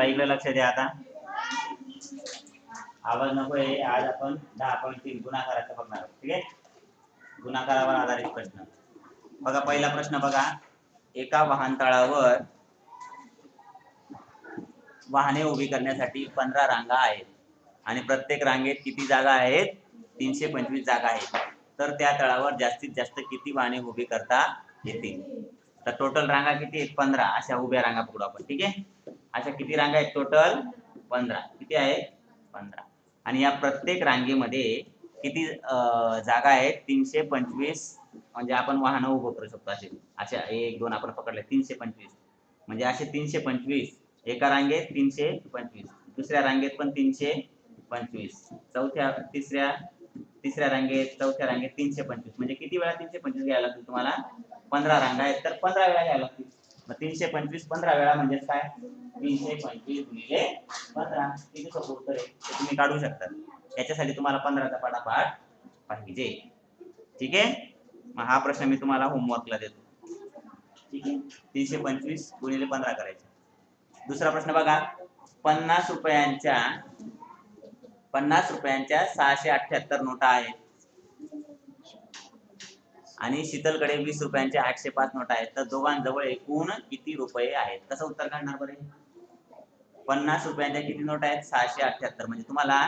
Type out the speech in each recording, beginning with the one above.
चला इकडे लक्ष द्या आता. आवाज नको आहे. आज आपण दहा पॉईंट तीन गुणाकाराचं बघणार आहोत. ठीक आहे? गुणाकारावर आधारित प्रश्न. बघा पहिला प्रश्न बघा. एका वाहनतळावर वाहने उभी करण्यासाठी पंधरा रांगा आहेत. आणि प्रत्येक रांगेत किती जागा आहेत? तीनशे पंचवीस जागा आहेत. तर त्या तळावर जास्तीत जास्त किती वाहने उभी करता येतील? तर टोटल रांगा किती आहेत? पंधरा. अशा उभ्या रांगा पकडू आपण. ठीक आहे? अशा किती रांगा आहेत टोटल पंधरा. किती आहेत? पंधरा. आणि या प्रत्येक रांगेमध्ये किती जागा आहेत? तीनशे पंचवीस म्हणजे आपण वाहनं उभं करू शकतो असे. अशा एक दोन आपण पकडले तीनशे पंचवीस. म्हणजे असे तीनशे पंचवीस. एका रांगेत तीनशे पंचवीस. दुसऱ्या रांगेत पण तीनशे पंचवीस. चौथ्या तिसऱ्या तिसऱ्या रांगेत चौथ्या रांगेत तीनशे पंचवीस. म्हणजे किती वेळा तीनशे पंचवीस घ्यायला लागतील तुम्हाला? पंधरा रांगा आहेत. तर पंधरा वेळा घ्यायला लागतील. मग तीनशे पंचवीस पंधरा वेळा म्हणजे काय? पंचवीस गुणिले पंधरा. किती सोपं उत्तर आहे ते तुम्ही काढू शकता. याच्यासाठी तुम्हाला पंधराचा पाठापाठ पाहिजे. ठीक आहे? मग हा प्रश्न मी तुम्हाला होमवर्कला देतो. ठीक आहे? तीनशे पंचवीस गुणिले पंधरा करायचे. दुसरा प्रश्न बघा. पन्नास रुपयांच्या पन्नास रुपयांच्या सहाशे अठ्याहत्तर नोटा आहेत. आणि शीतलकडे वीस रुपयांच्या आठशे पाच नोटा आहेत. तर दोघांजवळ एकूण किती रुपये आहेत? कसं उत्तर काढणार बरे पन्नास रुपयांच्या किती नोटा आहेत सहाशे अठ्याहत्तर. म्हणजे तुम्हाला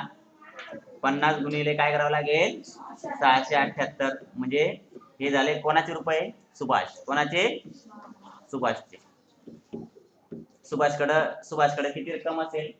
पन्नास गुणिले काय करावं लागेल? सहाशे अठ्याहत्तर. म्हणजे हे झाले कोणाचे रुपये? सुभाष. कोणाचे? सुभाषचे. सुभाषकडं सुभाषकडे किती रक्कम असेल?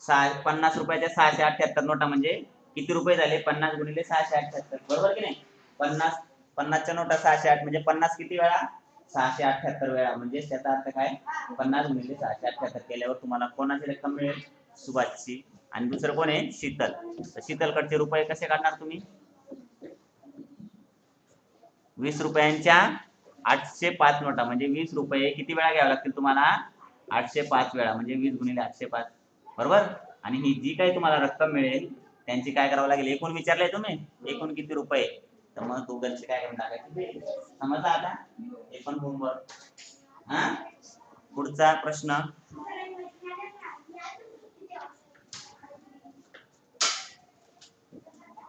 सहा पन्नास रुपयाच्या सहाशे अठ्याहत्तर नोटा म्हणजे किती रुपये झाले? पन्नास गुणिले सहाशे अठ्याहत्तर. बरोबर की नाही? पन्नास पन्नासच्या नोटा सहाशे आठ. म्हणजे पन्नास किती वेळा? सहाशे अठ्याहत्तर वेळा. म्हणजे त्याचा अर्थ काय? पन्नास गुणिले सहाशे अठ्याहत्तर केल्यावर तुम्हाला कोणाची रक्कम मिळेल? सुभाषची. आणि दुसरं कोण आहे? शीतल. तर शीतलकडचे रुपये कसे काढणार तुम्ही? वीस रुपयांच्या आठशे पाच नोटा. म्हणजे वीस रुपये किती वेळा घ्यावे लागतील तुम्हाला? आठशे पाच वेळा. म्हणजे वीस गुणिले आठशे पाच. बरोबर? आणि ही जी काही तुम्हाला रक्कम मिळेल त्यांची काय करावं लागेल? एकूण विचारलंय तुम्ही? एकूण किती रुपये? तर मग गुगलचे काय करून टाकायचे? समजलं आता? हे पण होमवर्क हा? पुढचा प्रश्न.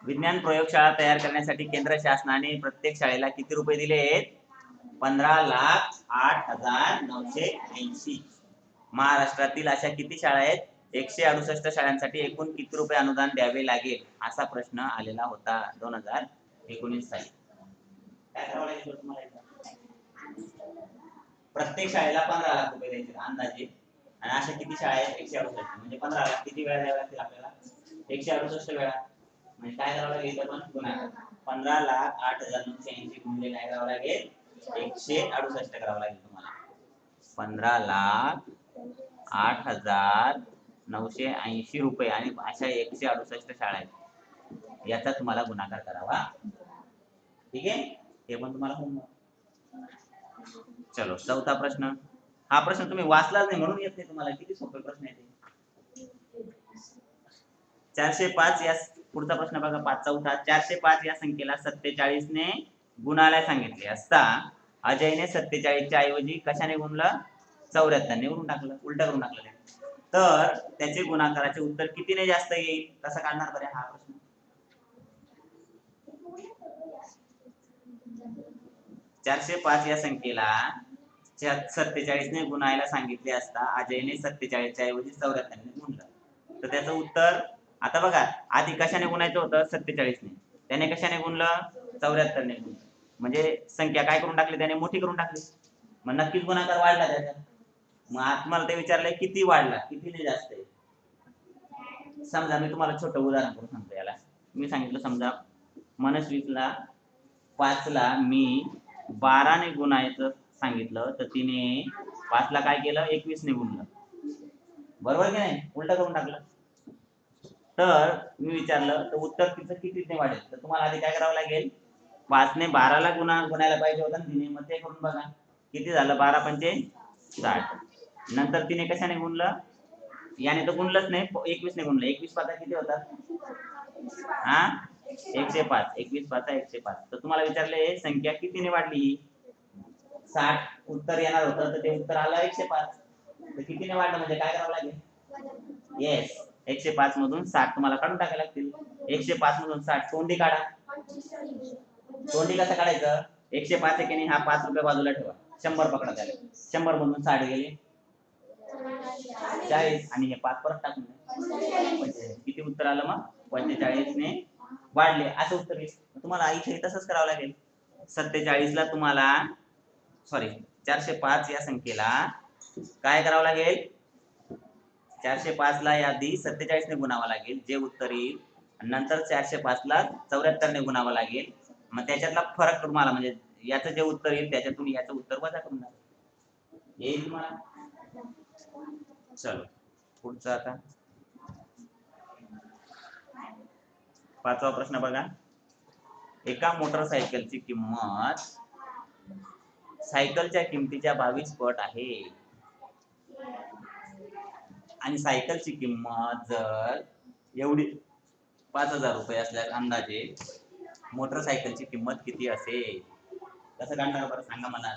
विज्ञान प्रयोगशाळा तयार करण्यासाठी केंद्र शासनाने प्रत्येक शाळेला किती रुपये दिले आहेत? पंधरा लाख आठ हजार नऊशे ऐंशी. महाराष्ट्रातील अशा किती शाळा आहेत? एकशे अडुसष्ट शाळांसाठी एकूण किती रुपये अनुदान द्यावे लागेल? असा प्रश्न आलेला होता दोन हजार एकोणीस साली. काय करावं लागेल तुम्हाला प्रत्येक शाळेला पंधरा लाख रुपये द्यायचे अंदाजे. आणि अशा किती शाळा आहेत? एकशे अडुसष्ट. म्हणजे पंधरा लाख. किती वेळा द्यावे लागतील आपल्याला? एकशे अडुसष्ट वेळा. म्हणजे काय करावं लागेल इथं पण? गुणाकार पंधरा लाख आठ हजार नऊशे ऐंशी गुणले काय करावं लागेल? एकशे अडुसष्ट करावं लागेल तुम्हाला. पंधरा लाख आठ हजार नऊशे ऐंशी रुपये. आणि अशा एकशे अडुसष्ट शाळा आहेत. याचा तुम्हाला गुणाकार करावा. ठीक आहे? हे पण तुम्हाला होमवर्क. चलो चौथा प्रश्न. हा प्रश्न तुम्ही वाचलाच नाही म्हणून येत नाही तुम्हाला. किती सोपे प्रश्न येते चारशे पाच या पुढचा प्रश्न बघा पाच चौथा. चारशे पाच या संख्येला सत्तेचाळीस ने गुणाला सांगितले. असता अजयने सत्तेचाळीसच्या ऐवजी कशाने गुणलं? चौऱ्याहत्तर ने टाकलं. उलट करून टाकलं तर त्याचे गुणाकाराचे उत्तर कितीने जास्त येईल? कसं काढणार बरे हा प्रश्न? चारशे पाच या संख्येला सत्तेचाळीस ने गुणायला सांगितले असता अजयने सत्तेचाळीसच्या ऐवजी चौऱ्याहत्तर ने गुणलं. तर त्याचं उत्तर आता बघा आधी कशाने गुणायचं होतं? सत्तेचाळीसने त्याने कशाने गुणलं? चौऱ्याहत्तरने गुणलं. म्हणजे संख्या काय करून टाकली त्याने? मोठी करून टाकली. मग नक्कीच गुणाकार वाढला त्याचा. मग आत्माला मला ते विचारलंय किती वाढला? कितीने जास्त आहे? समजा मी तुम्हाला छोटं उदाहरण करून सांगतो याला. मी सांगितलं समजा मनस्वीतला पाचला मी बाराने गुणायचं सांगितलं तर तिने पाचला काय केलं? एकवीसने गुणलं. बरोबर की नाही? उलट करून टाकलं. तर मी विचारलं तर उत्तर तिचं कितीने वाढेल? तर तुम्हाला आधी काय करावं लागेल? पाचने बाराला गुणा गुणायला पाहिजे होतं तिने मग ते करून बघा. किती झालं? बारा पंचे साठ. नंतर तिने कशाने गुणलं? याने तर गुणलंच नाही एकवीसने गुणलं. एकवीस पाचा किती होतात? हा? एकशे पाच एकवीस पाच एकशे पाच. तर तुम्हाला विचारले संख्या कितीने वाढली? साठ उत्तर येणार होतं तर ते उत्तर आलं एकशे पाच. तर कितीने वाढलं म्हणजे काय करावं लागेल? येस एकशे पाच मधून साठ तुम्हाला काढून टाकायला लागतील. एकशे पाच मधून साठ तोंडी काढा? तोंडी कसं काढायचं? एकशे पाच एकेने हा पाच रुपये बाजूला ठेवा. शंभर पकडा त्याला. शंभर मधून साठ गेले. चाळीस. आणि हे पाच परत टाकून पंचेचाळीस. किती उत्तर आलं मग? पंचेचाळीस ने वाढले असं उत्तर येईल तुम्हाला इथे तसंच करावं लागेल. सत्तेचाळीस ला तुम्हाला सॉरी चारशे पाच या संख्येला काय करावं लागेल? चारशे पाच ला यादी सत्तेचाळीस ने गुणावं लागेल जे उत्तर येईल. आणि नंतर चारशे पाच ला चौऱ्याहत्तर ने गुणावं लागेल. मग त्याच्यातला फरक तुम्हाला म्हणजे याचं जे उत्तर येईल त्याच्यातून याचं उत्तर वजा करून येईल तुम्हाला? चलो पुढचं आता. पाचवा प्रश्न बघा. एका मोटरसायकलची किंमत सायकलच्या किमतीच्या बावीस पट आहे. आणि सायकलची किंमत जर एवढी पाच हजार रुपये असल्यास अंदाजे मोटरसायकलची किंमत किती असेल? कसं काढणार बरं सांगा मला.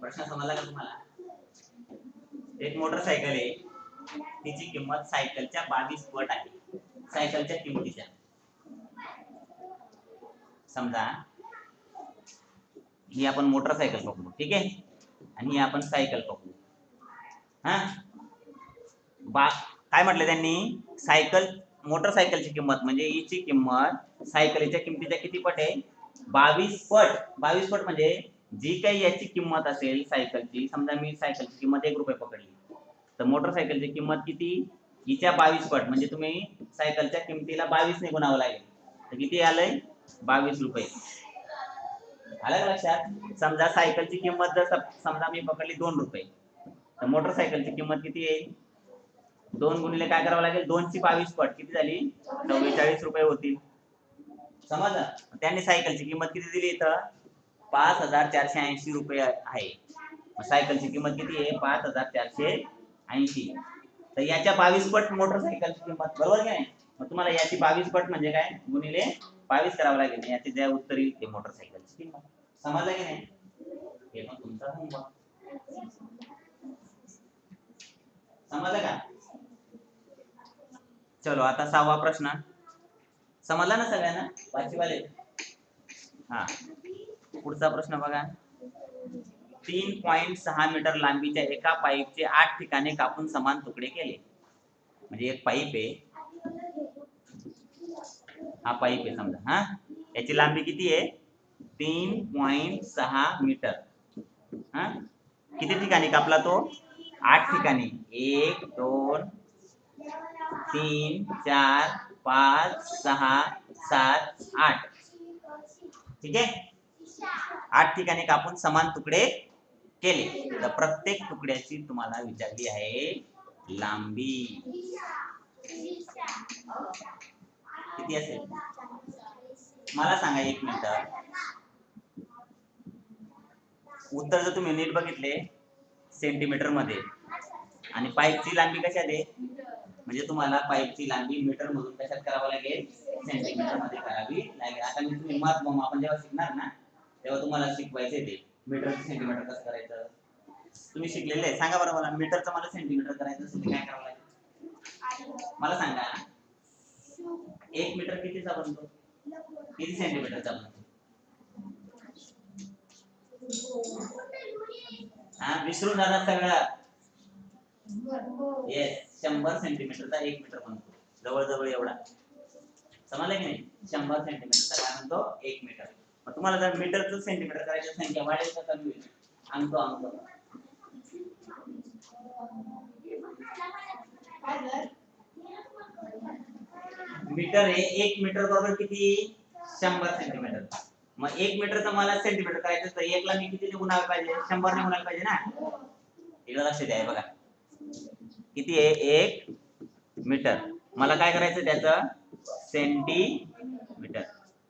प्रश्न समजला का तुम्हाला? एक मोटरसायकल आहे. तिची किंमत सायकलच्या बावीस पट आहे. सायकलच्या किमतीच्या. समजा ही आपण मोटरसायकल पकडू ठीक आहे? आणि ही आपण सायकल पकडू. हा? बा काय म्हटलं त्यांनी? सायकल मोटरसायकलची किंमत म्हणजे हिची किंमत सायकलीच्या किमतीच्या किती पट आहे? बावीस पट. बावीस पट म्हणजे जी काही याची किंमत असेल सायकलची समजा मी सायकलची किंमत एक रुपये पकडली. तर मोटरसायकलची किंमत किती? हिच्या बावीस पट म्हणजे तुम्ही सायकलच्या किमतीला बावीस ने गुणावं लागेल. तर किती आलंय? बावीस रुपये. आलं का लक्षात? समजा सायकलची किंमत जर समजा मी पकडली दोन रुपये तर मोटरसायकलची किंमत किती येईल? दोन गुणिले काय करावं लागेल? दोनची बावीस पट. किती झाली? चव्वेचाळीस रुपये होतील. समजलं? त्यांनी सायकलची किंमत किती दिली इथं? पाच हजार चारशे ऐंशी रुपये आहे. सायकलची किंमत किती आहे? पाच हजार चारशे ऐंशी. तर याच्या बावीस पट मोटरसायकलची किंमत बरोबर की नाही? मग तुम्हाला याची बावीस पट म्हणजे काय? गुणिले बावीस करावं लागेल. याची ज्या उत्तर येईल ते मोटरसायकलची किंमत. समजलं की नाही? हे पण तुमचा होमवर्क समजलं का? चलो आता सहावा प्रश्न. समजला ना सगळ्यांना? वाले हा. पुढचा प्रश्न बघा. तीन पॉइंट सहा मीटर लांबीच्या एका पाईपचे आठ ठिकाणी कापून समान तुकडे केले. म्हणजे एक पाईप आहे. हा पाईप आहे समजा हा? याची लांबी किती आहे? तीन पॉइंट सहा मीटर हा? किती ठिकाणी कापला तो? आठ ठिकाणी. एक दोन तीन चार पाच सहा सात आठ. ठीक आहे? आठ ठिकाणी कापून समान तुकडे केले. तर प्रत्येक तुकड्याची तुम्हाला विचारली आहे लांबी. किती असेल? मला सांगा एक मिनिट. उत्तर जर तुम्ही नीट बघितले सेंटीमीटरमध्ये. आणि पाईपची लांबी कशात आहे म्हणजे तुम्हाला पाईपची लांबी मीटर मधून कशात करावं लागेल? सेंटीमीटरमध्ये करावी लागेल. आता मी तुम्ही मत आपण जेव्हा शिकणार ना तेव्हा तुम्हाला शिकवायचे ते. मीटर सेंटीमीटर कसं करायचं? तुम्ही शिकलेले आहे. सांगा बरं मला मीटरचं मला सेंटीमीटर करायचं असेल काय करावं लागेल? मला सांगा. एक मीटर कितीचा बनतो किती सेंटीमीटरचा बनतो हा विसरून जाणार सगळा. येस शंभर सेंटीमीटरचा एक मीटर बनतो. जवळजवळ एवढा. समजलं की नाही? शंभर सेंटीमीटरचा काय म्हणतो? एक मीटर. तुम्हाला जर मीटरचं सेंटीमीटर करायची संख्या वाढेल का कमी होईल अंक अंक मीटर हे एक मीटर बरोबर किती? शंभर सेंटीमीटर मग एक मीटरचं मला सेंटीमीटर करायचं तर एकला मी किती गुणायला पाहिजे? शंभर ने गुणायला पाहिजे ना? इकडे लक्ष द्या बघा. किती आहे? एक मीटर. मला काय करायचं त्याचं? सेंटीमीटर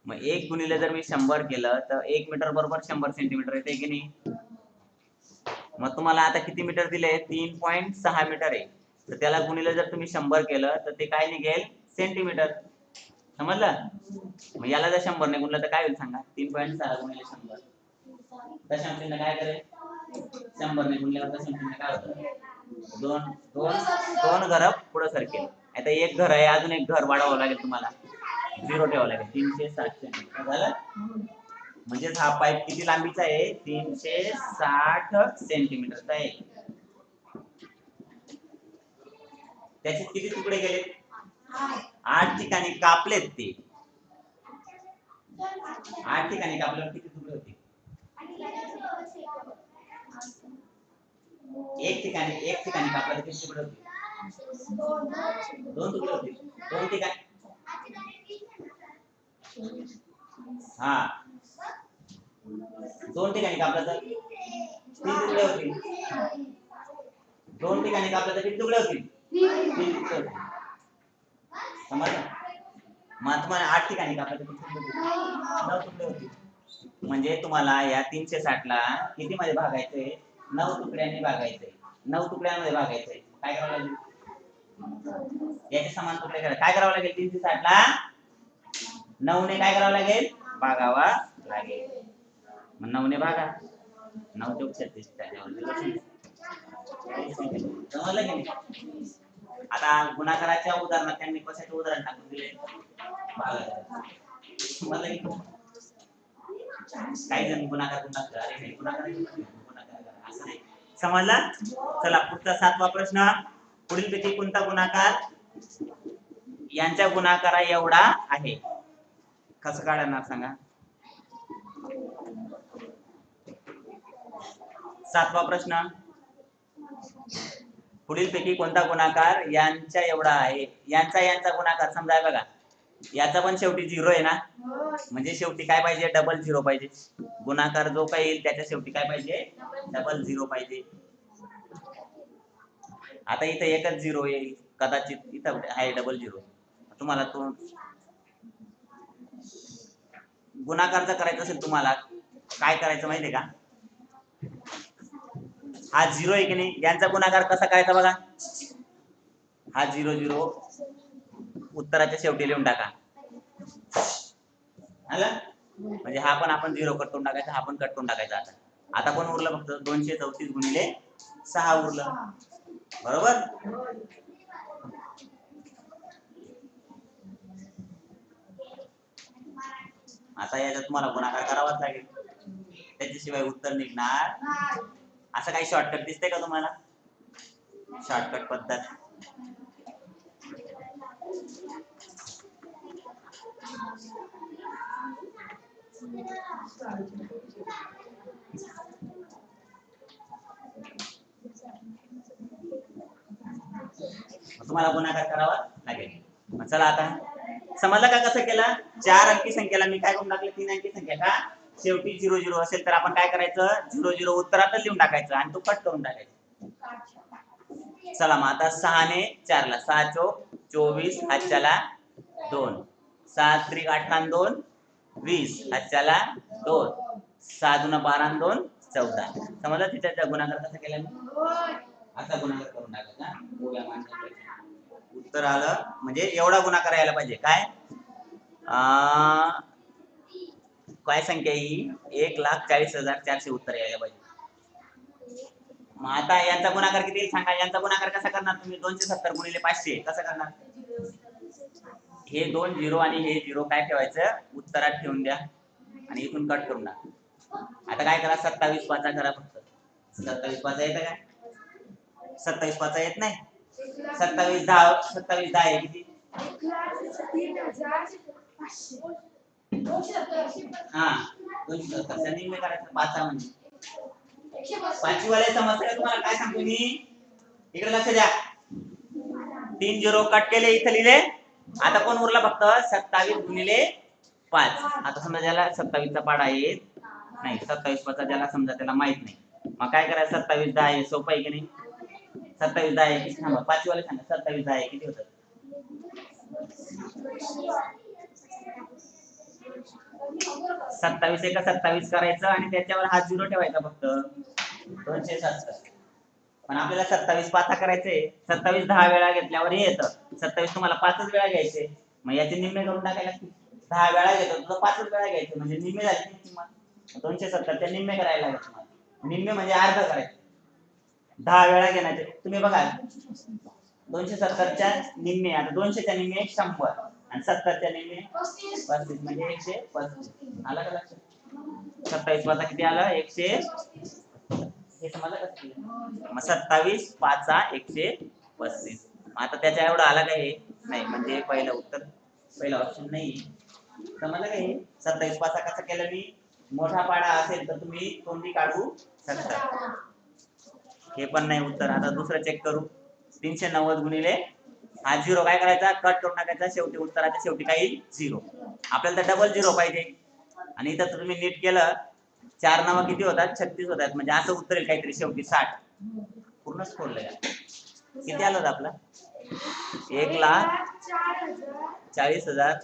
मग एक गुणिले जर मी शंभर केलं तर एक मीटर बरोबर शंभर सेंटीमीटर येते की नाही? मग तुम्हाला आता किती मीटर दिले? तीन पॉईंट सहा मीटर आहे. तर त्याला गुणिले जर तुम्ही शंभर केलं तर ते काय निघेल? सेंटीमीटर समजलं? मग याला जर शंभर नाही गुणलं तर काय होईल सांगा? तीन पॉईंट सहा गुणिले शंभर. दशांश काय करेल? शंभरने गुणल्यावर दशांश काय होतं? दोन दोन दोन घर पुढे सरकेल. आता एक घर आहे अजून एक घर वाढवावं लागेल तुम्हाला. झिरो ठेवावं लागेल. तीनशे सातशे. झालं? म्हणजेच हा पाईप किती लांबीचा आहे? तीनशे साठ सेंटीमीटरचा आहे. त्याचे किती तुकडे गेले आठ ठिकाणी कापलेत ते. आठ ठिकाणी कापल्यावर किती तुकडे होते एक ठिकाणी एक ठिकाणी कापल्यावर किती तुकडे होते दोन तुकडे होते दोन ठिकाणी. हा. दोन ठिकाणी कापला तर तीन तुकडे होतील. दोन ठिकाणी कापला तर किती तुकडे होतील. तीन तुकडे होतील. समजलं? महात्मा आठ ठिकाणी कापला तर किती तुकडे होतील. नऊ तुकडे होतील. म्हणजे तुम्हाला या तीनशे साठ ला किती मध्ये भागायचंय नऊ तुकड्यांनी भागायचंय नऊ तुकड्यांमध्ये भागायचंय काय करावं लागेल? याचे समान तुकडे करा. काय करावं लागेल? तीनशे साठ ला नऊने काय करावं लागेल? भागावा लागेल. मग नऊने भागा नऊ चौक छत्तीस समजलं की नाही? आता गुणाकाराच्या उदाहरणात त्यांनी कशाचे उदाहरण टाकून दिले समजलं की काही जण गुणाकार अरे नाही गुणाकार गुणाकार असं नाही. समजला? चला पुढचा सातवा प्रश्न. पुढील पैकी कोणता गुणाकार? यांच्या गुणाकारा एवढा आहे. कसं काढणार सांगा? सातवा प्रश्न. पुढील पैकी कोणता गुणाकार यांच्या एवढा आहे? यांचा यांचा गुणाकार समजा बघा. याचा पण शेवटी झिरो आहे ना? म्हणजे शेवटी काय पाहिजे? डबल झिरो पाहिजे. गुणाकार जो काही येईल त्याच्या शेवटी काय पाहिजे? डबल झिरो पाहिजे. आता इथं एकच झिरो येईल. कदाचित इथं आहे डबल झिरो तुम्हाला तो गुणाकार जर करायचा असेल तुम्हाला काय करायचं माहितीये का? हा झिरो आहे की नाही? यांचा गुणाकार कसा करायचा बघा? हा झिरो झिरो उत्तराच्या शेवटी लिहून टाका. म्हणजे हा पण आपण झिरो कट करून टाकायचा हा पण कट करून टाकायचा आता. आता कोण उरलं फक्त? दोनशे चौतीस गुणिले सहा उरलं. बरोबर? आता याच्यात तुम्हाला गुणाकार करावाच लागेल. त्याच्याशिवाय उत्तर निघणार. असं काही शॉर्टकट दिसते का तुम्हाला? शॉर्टकट पद्धत. तुम्हाला गुणाकार करावा लागेल. मग चला आता. समजलं का कसं केलं? चार अंकी संख्येला मी काय करून टाकलं? तीन अंकी संख्या का? शेवटी झिरो झिरो असेल तर आपण काय करायचं? झिरो झिरो उत्तरातच लिहून टाकायचं आणि तो कट करून टाकायचा. चला मग आता सहाने चारला. सहा चो चोवीस हातच्याला दोन. सात त्रिक अठरा दोन. वीस हातच्याला दोन. सहा दुना बारा दोन चौदा. समजलं? तिच्या गुणाकार कसा केला मी? असा गुणाकार करून टाकायचा. उत्तर आलं. म्हणजे एवढा गुणाकार यायला पाहिजे. काय? काय संख्या ही? एक लाख चाळीस हजार चारशे उत्तर यायला पाहिजे. मग आता यांचा गुणाकार किती येईल सांगा. यांचा गुणाकार कसा करणार तुम्ही? दोनशे सत्तर गुणिले पाचशे. कसं करणार? हे दोन झिरो आणि हे झिरो काय ठेवायचं? उत्तरात ठेवून द्या. आणि इथून कट करून टाका. आता काय करा? सत्तावीस पाचा करा फक्त. सत्तावीस पाचा येतं काय सत्तावीस पाचा येत नाही? सत्तावीस दहा सत्तावीस दहा आहे किती? हा दोनशे सत्तर. त्यांनी करायचं पाचा म्हणजे. पाचवी वाले समस्या तुम्हाला काय सांगतो मी? इकडे लक्ष द्या. तीन झिरो कट केले इथं लिहिले. आता कोण उरला फक्त? सत्तावीस गुणिले पाच. आता समजा ज्याला सत्तावीसचा पाडा येत नाही सत्तावीस पाचा ज्याला समजा त्याला माहीत नाही. मग काय करायचं? सत्तावीस दहा आहे. सोपं आहे की नाही? सत्तावीस दहा आहे किती थांबा पाचवी वाले सांगा सत्तावीस दहा आहे किती होतात? सत्तावीस एका सत्तावीस करायचं आणि त्याच्यावर हा झिरो ठेवायचा फक्त. दोनशे सत्तर पण आपल्याला सत्तावीस पाचा करायचंय सत्तावीस दहा वेळा घेतल्यावर हे येतं. सत्तावीस तुम्हाला पाचच वेळा घ्यायचे. मग याचे निम्मे करून टाकायला दहा वेळा घेतो तुला पाचच वेळा घ्यायचे. म्हणजे निम्मे झाले किंमत? दोनशे सत्तरच्या निम्मे करायला लागेल तुम्हाला. निम्मे म्हणजे अर्ध करायचे. दहा वेळा घेण्याचे. तुम्ही बघा दोनशे सत्तरच्या निम्मे आता दोनशेच्या निम्मे शंभर आणि सत्तरच्या निम्मे पस्तीस म्हणजे एकशे पस्तीस. आला का लक्षात? सत्तावीस वाजता किती आलं? एकशे हे समजलं कसं मग सत्तावीस पाचा एकशे पस्तीस. मग आता त्याच्या एवढा आला का नाही म्हणजे पहिलं उत्तर पहिलं ऑप्शन नाही. समजलं काय हे? सत्तावीस पाचा कसं केलं मी? मोठा पाडा असेल तर तुम्ही तोंडी काढू शकता. हे पण नाही उत्तर. आता दुसरं चेक करू. तीनशे नव्वद गुणिले हा झिरो काय करायचा? कट करून टाकायचा. शेवटी उत्तराच्या शेवटी काही झिरो आपल्याला तर डबल झिरो पाहिजे. आणि इथं तुम्ही नीट केलं चार नावं किती होतात? छत्तीस होतात. म्हणजे असं उत्तर येईल काहीतरी शेवटी. साठ. पूर्णच फोडलं या. किती आलं होतं आपलं? एक लाख चाळीस हजार.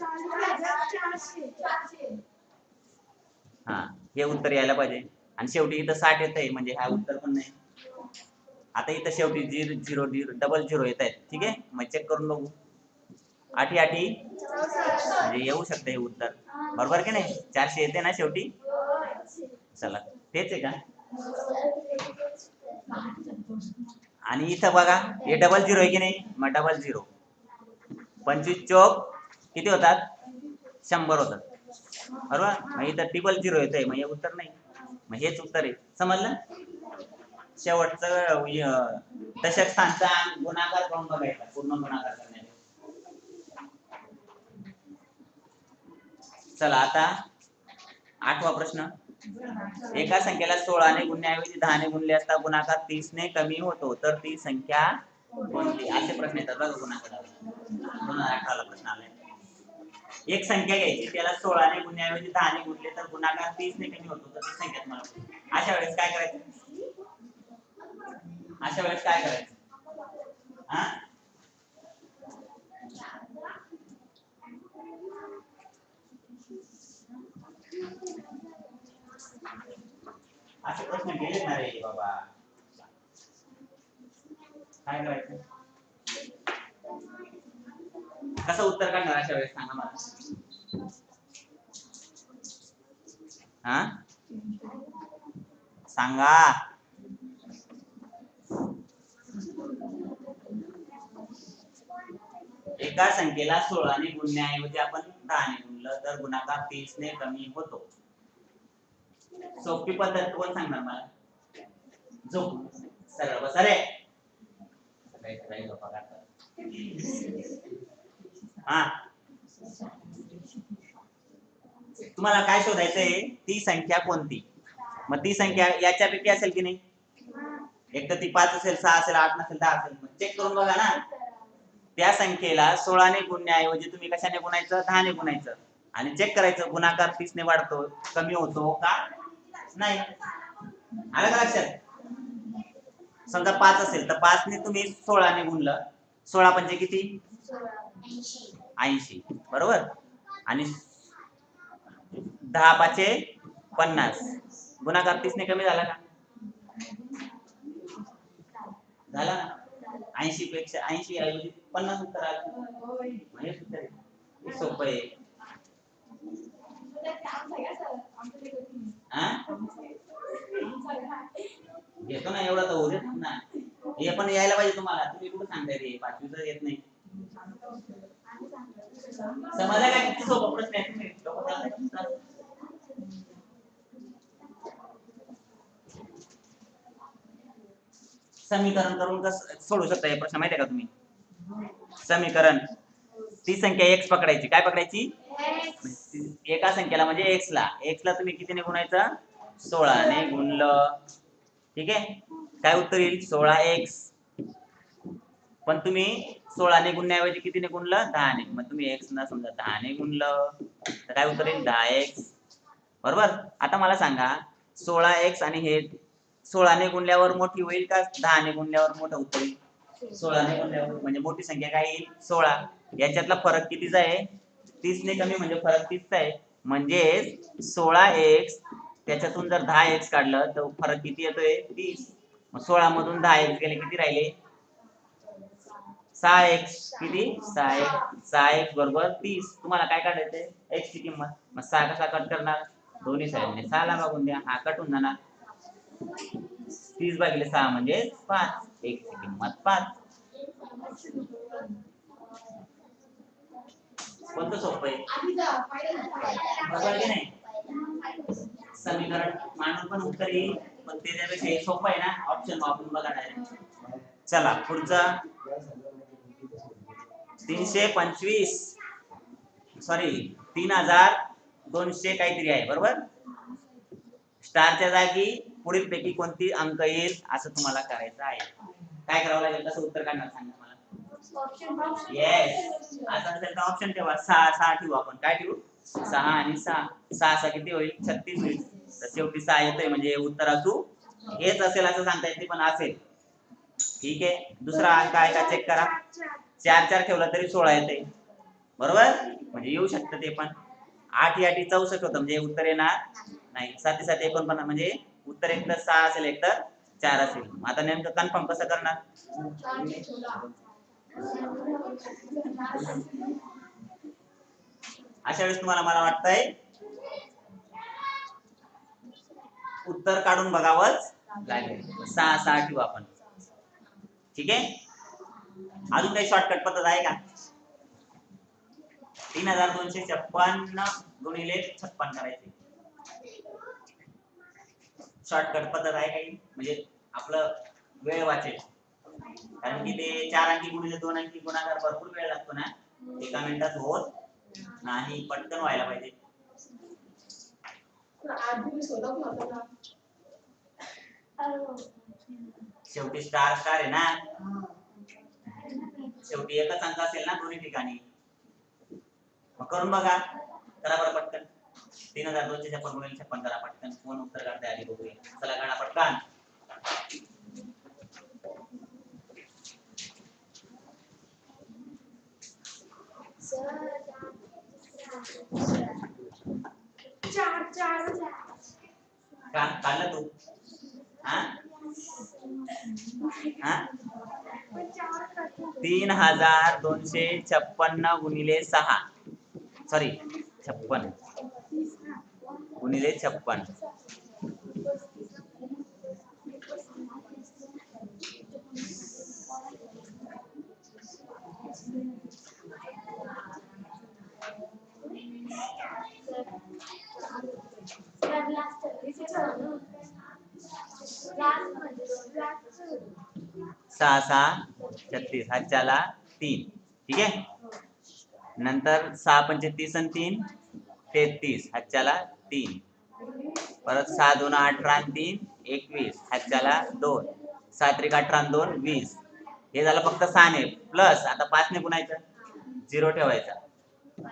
हा हे उत्तर यायला पाहिजे. आणि शेवटी इथं साठ येत आहे म्हणजे हा उत्तर पण नाही. आता इथं शेवटी zero zero zero double zero येत आहेत. ठीक आहे? मग चेक करून बघू. आठी आठी. म्हणजे येऊ शकतं हे उत्तर. बरोबर की नाही? चारशे येते ना शेवटी? चला. तेच आहे का? आणि इथं बघा हे डबल झिरो आहे की नाही? मग डबल झिरो. पंचवीस चौक किती होतात? शंभर होतात. बरोबर? मग इथं ट्रिपल झिरो येत मग हे उत्तर नाही. मग हेच उत्तर आहे. समजलं? शेवटचं म्हणजे, दशक स्थानचा गुणाकार करून बघायचा पूर्ण गुणाकार करण्याचा. चला आता आठवा प्रश्न. एका संख्येला सोळाने गुणण्याऐवजी दहाने गुणले असता गुणाकार तीस ने कमी होतो तर ती संख्या कोणती? असे प्रश्न येतात बघा गुणाकारावर. दोन हजार अठराला प्रश्न आलाय. एक संख्या घ्यायची त्याला सोळाने गुणण्याऐवजी दहाने गुणले तर गुणाकार तीसने कमी होतो तर ती संख्या तुम्हाला अशा वेळेस काय करायचं? अशा वेळेस काय करायचं? हा? असे प्रश्न गेले ना रे बाबा. काय करायचं? कसं उत्तर काढणार अशा वेळेस सांगा मला. हा? सांगा. एका संख्येला सोळाने गुणण्याऐवजी आपण दहाने गुणलं तर गुणाकार तीस ने कमी होतो. सोपी पद्धत कोण सांगणार मला? झोप. सरळ बस. अरे! हा. तुम्हाला काय शोधायचंय? ती संख्या कोणती? मग ती संख्या याच्यापैकी असेल की नाही? एक तर ती पाच असेल सहा असेल आठ नसेल दहा असेल. मग चेक करून बघा ना. त्या संख्येला सोळाने गुणण्याऐवजी तुम्ही कशाने गुणायचं? दहाने गुणायचं आणि चेक करायचं गुणाकार तीसने वाढतो कमी होतो का? नाही. आलं का लक्षात? समजा पाच असेल तर पाचने तुम्ही सोळाने गुणलं सोळा म्हणजे किती? ऐंशी. बरोबर? आणि दहा पाचे पन्नास. गुणाकार तीसने कमी झाला का? झाला ना. ऐंशी पेक्षा ऐंशी ऐवजी म्हणजे पन्नास उत्तर आले. म्हणजे सोपं आहे. हा घेतो ना एवढा तर उद्या ना हे पण यायला पाहिजे तुम्हाला. तुम्ही कुठं सांगताय रे पाचवीच येत नाही. समजा काय किती सोपं प्रश्न आहे तुम्ही डोकं चालतंय? समीकरण करून कसं सोडू शकता हे प्रश्न माहिती आहे का तुम्ही? समीकरण. ती संख्या एक्स पकडायची. काय पकडायची? एका संख्येला म्हणजे एक्स ला. एक्स ला तुम्ही कितीने गुणायचं? सोळाने गुणलं. ठीक आहे? काय उत्तर येईल? सोळा एक्स पण तुम्ही सोळाने गुणण्याऐवजी कितीने गुणलं? दहाने. मग तुम्ही एक्स ना समजा दहाने गुणलं. तर काय उत्तर येईल? दहा एक्स बरोबर? आता मला सांगा सोळा एक्स आणि हे सोळाने गुणल्यावर मोठी होईल का? दहाने गुणल्यावर मोठं उत्तर येईल सोळाने गुणल्यावर म्हणजे मोठी संख्या काय येईल? सोळा. याच्यातला फरक कितीचा आहे? तीसने कमी म्हणजे फरक तीसचा आहे. म्हणजे सोळा एक्स त्याच्यातून जर दहा एक्स काढलं तर फरक किती येतोय? तीस. मग सोळा मधून दहा एक्स गेले किती राहिले? सहा एक्स किती? सहा एक्स सहा एक्स बरोबर तीस. तुम्हाला काय काढायचंय? एक्स ची किंमत. मग सहा कसा कट करणार? दोन्ही साईडने. सहाला बघून द्या. हा कटून जाणार. तीस भागिले सहा म्हणजे पाच. एक ची किंमत पाच. कोणतं सोपं आहे? नाही? समीकरण मांडून पण उत्तर येईल पण त्याच्यापेक्षा हे सोपं आहे ना? ऑप्शन वापरून बघा डायरेक्ट चला पुढचा. तीनशे पंचवीस. सॉरी तीन हजार दोनशे काहीतरी आहे बरोबर? स्टारच्या जागी पुढील पैकी कोणती अंक येईल असं तुम्हाला करायचं आहे. काय करावं लागेल? तसं उत्तर काढणार सांगा मला? येस असं असेल तर ऑप्शन ठेवा? सहा सहा ठेवू आपण. काय ठेवू? सहा आणि सहा. सहा सहा किती होईल? छत्तीस होईल. तर शेवटी सहा येतोय म्हणजे उत्तर असू हेच असेल असं सांगता येते पण असेल. ठीक आहे? दुसरा अंक आहे का? चेक करा. चार चार ठेवला तरी सोळा येते बरोबर? म्हणजे येऊ शकतं ते पण. आठ या चौसष्ट होतं. म्हणजे उत्तर येणार नाही. साती साती एकोणपन्नास म्हणजे उत्तर एक तर सहा असेल एक तर चार असेल. आता नेमकं कन्फर्म कसं करणार? अशा वेळेस तुम्हाला मला वाटतंय उत्तर काढून बघावंच लागेल. सहा सहा ठेवू आपण. ठीक आहे? अजून काही शॉर्टकट पद्धत आहे का? तीन हजार दोनशे छप्पन्न गुणिले छप्पन करायचे. शॉर्टकट पद्धत आहे काही म्हणजे आपलं वेळ वाचेल. कारण की ते चार अंकी गुणिले दोन अंकी गुणाकार भरपूर वेळ लागतो ना. एका मिनिटात होत नाही पटकन व्हायला पाहिजे. शेवटी स्टार स्टार आहे ना. शेवटी एकच अंक असेल ना दोन्ही ठिकाणी. मग करून बघा. करा बरं पटकन. तीन हजार दोनशे छप्पन गुणिले छप्पन करा. पटकन कोण उत्तर काढते आधी बघूया. चला काढा पटकन. चार चार का काढलं तू? हा? हा? तीन हजार दोनशे छप्पन्न गुणिले सहा. सॉरी छप्पन. गुणिले छप्पन. सहा सहा छत्तीस. हातच्याला तीन. ठीक आहे? नंतर सहा पंचे तीस आणि तीन तेहतीस. हातच्याला तीन. परत सहा दोन अठरा आणि तीन एकवीस. हातच्याला दोन. सात त्रिक अठरा दोन वीस. हे झालं फक्त सहाने प्लस आता पाचने गुणायचं. झिरो ठेवायचा.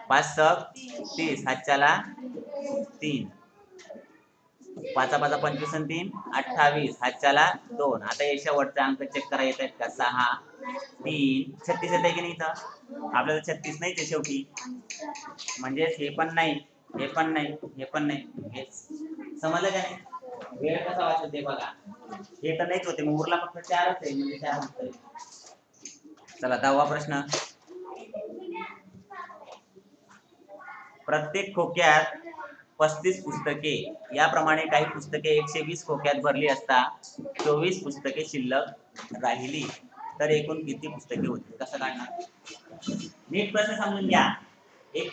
पाच सक तीस. हातच्याला तीन. पाचा पाचा पंचवीस आणि तीन अठ्ठावीस. हातच्याला दोन. आता हे शेवटचा अंक चेक करा येत आहेत का? सहा तीन. छत्तीस येत आहे की नाही इथं? आपल्याला छत्तीस नाही ते शेवटी. म्हणजेच हे पण नाही. हे पण नाही हे पण नाही. हे समजलं का नाही? वेळ कसा वाचत ते बघा. हे तर नाहीच होते मग उरला फक्त चारच आहे म्हणजे चार उत्तर चला दहावा प्रश्न. प्रत्येक खोक्यात पस्तीस पुस्तके याप्रमाणे काही पुस्तके एकशे वीस खोक्यात भरली असता चोवीस पुस्तके शिल्लक राहिली. तर एकूण किती पुस्तके होती? कसं काढणार? नीट प्रश्न समजून घ्या. एक